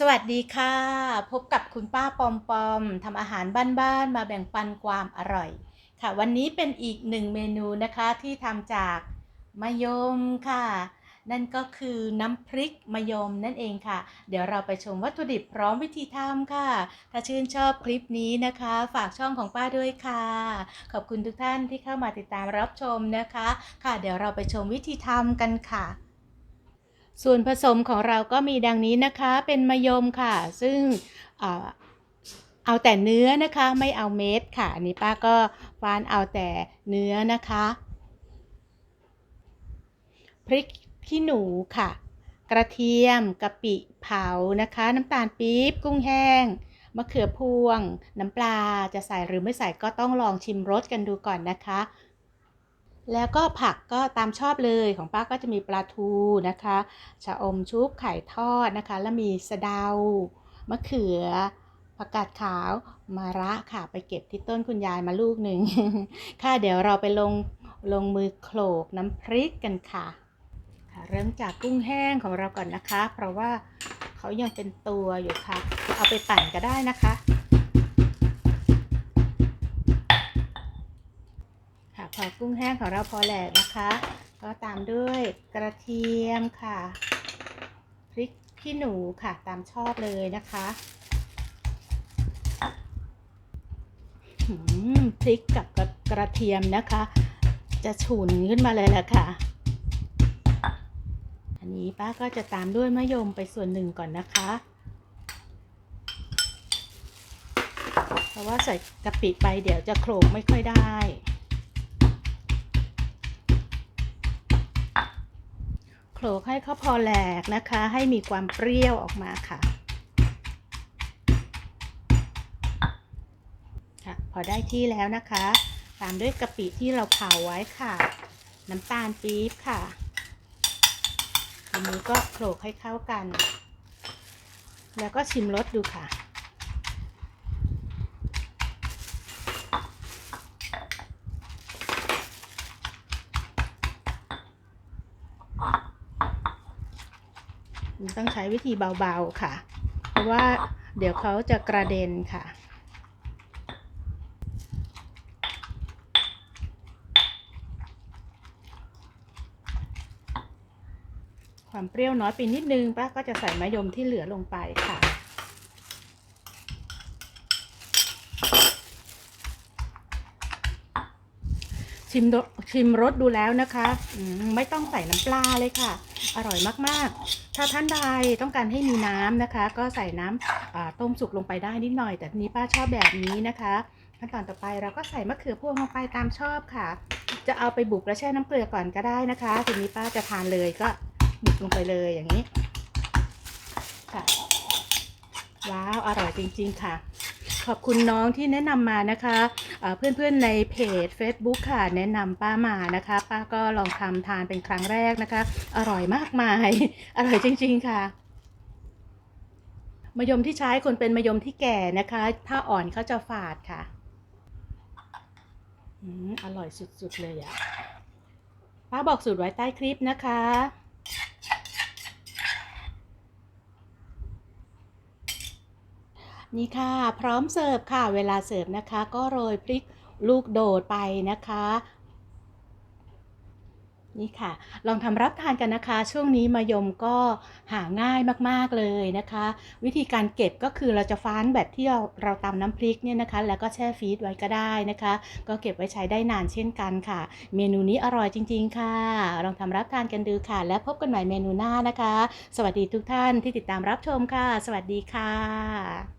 สวัสดีค่ะ พบกับคุณป้าปอมปอมทำอาหารบ้านๆมาแบ่งปันความอร่อย ค่ะ วันนี้เป็นอีกหนึ่งเมนูนะคะที่ทำจากมะยมค่ะ นั่นก็คือน้ำพริกมะยมนั่นเองค่ะ เดี๋ยวเราไปชมวัตถุดิบพร้อมวิธีทำค่ะ ถ้าชื่นชอบคลิปนี้นะคะ ฝากช่องของป้าด้วยค่ะ ขอบคุณทุกท่านที่เข้ามาติดตามรับชมนะคะ ค่ะ เดี๋ยวเราไปชมวิธีทำกันค่ะ ส่วนผสมของเราก็มีดังนี้นะคะเป็นมะยมค่ะ ซึ่งเอ่อเอาแต่เนื้อนะคะไม่เอาเม็ดค่ะ อันนี้ป้าก็ฟานเอาแต่เนื้อนะคะ พริกขี้หนูค่ะ กระเทียมกะปิเผานะคะ น้ำตาลปี๊บกุ้งแห้งมะเขือพวง น้ำปลาจะใส่หรือไม่ใส่ก็ต้องลองชิมรสกันดูก่อนนะคะ แล้วก็ผักก็ตามชอบเลยของป้าก็จะมีปลาทูนะคะชะอมชุบไข่ทอดนะคะ แล้วมีสะเดามะเขือผักกาดขาวมะระค่ะไปเก็บที่ต้นคุณยายมาลูกหนึ่งค่ะเดี๋ยวเราไปลงลงมือโขลกน้ำพริกกันค่ะค่ะ เริ่มจากกุ้งแห้งของเราก่อนนะคะ เพราะว่าเขายังเป็นตัวอยู่ค่ะ เอาไปปั่นก็ได้นะคะ พอกุ้งแห้งของเราพอแหลกนะคะ ก็ตามด้วยกระเทียมค่ะพริกขี้หนูค่ะตามชอบเลยนะคะพริกกับกระกระเทียมนะคะ จะฉุนขึ้นมาเลยแหละค่ะ อันนี้ป้าก็จะตามด้วยมะยมไปส่วนหนึ่งก่อนนะคะ เพราะว่าใส่กะปิไปเดี๋ยวจะโขลกไม่ค่อยได้ โขลกให้เขาพอแหลกนะคะ ให้มีความเปรี้ยวออกมาค่ะค่ะ พอได้ที่แล้วนะคะ ตามด้วยกะปิที่เราเผาไว้ค่ะ น้ำตาลปี๊บค่ะอันนี้ก็โขลกให้เข้ากัน แล้วก็ชิมรสดูค่ะ ต้องใช้วิธีเบาๆค่ะ เพราะว่าเดี๋ยวเขาจะกระเด็นค่ะ ความเปรี้ยวน้อยไปนิดนึงป้าก็จะใส่มะยมที่เหลือลงไปค่ะชิมรสชิมรสดูแล้วนะคะ ไม่ต้องใส่น้ำปลาเลยค่ะ อร่อยมากๆ ถ้าท่านใดต้องการให้มีน้ำนะคะ ก็ใส่น้ำอ่าต้มสุกลงไปได้นิดหน่อย แต่นี้ป้าชอบแบบนี้นะคะขั้นตอนต่อไปเราก็ใส่มะเขือพวงลงไปตามชอบค่ะ จะเอาไปบุกและแช่น้ำเกลือก่อนก็ได้นะคะ ทีนี้ป้าจะทานเลยก็บุกลงไปเลยอย่างนี้ค่ะว้าวอร่อยจริง ๆ ค่ะ ขอบคุณน้องที่แนะนำมานะคะเพื่อนๆในเพจ Facebook ค่ะ แนะนำป้ามานะคะ ป้าก็ลองทำทานเป็นครั้งแรกนะคะ อร่อยมากมาย อร่อยจริง ๆ ค่ะมะยมที่ใช้คนเป็นมะยมที่แก่นะคะ ถ้าอ่อนเขาจะฝาดค่ะอืมอร่อยสุดๆเลยอะป้าบอกสูตรไว้ใต้คลิปนะคะ นี่ค่ะ พร้อมเสิร์ฟค่ะ เวลาเสิร์ฟนะคะ ก็โรยพริกลูกโดดไปนะคะ นี่ค่ะ ลองทำรับทานกันนะคะ ช่วงนี้มะยมก็หาง่ายมากๆเลยนะคะ วิธีการเก็บก็คือเราจะฟ้านแบบที่เราเราตำน้ำพริกเนี่ยนะคะ แล้วก็แช่ฟรีซไว้ก็ได้นะคะ ก็เก็บไว้ใช้ได้นานเช่นกันค่ะ เมนูนี้อร่อยจริง ๆ ค่ะ ลองทำรับทานกันดูค่ะ และพบกันใหม่เมนูหน้านะคะ สวัสดีทุกท่านที่ติดตามรับชมค่ะ สวัสดีค่ะ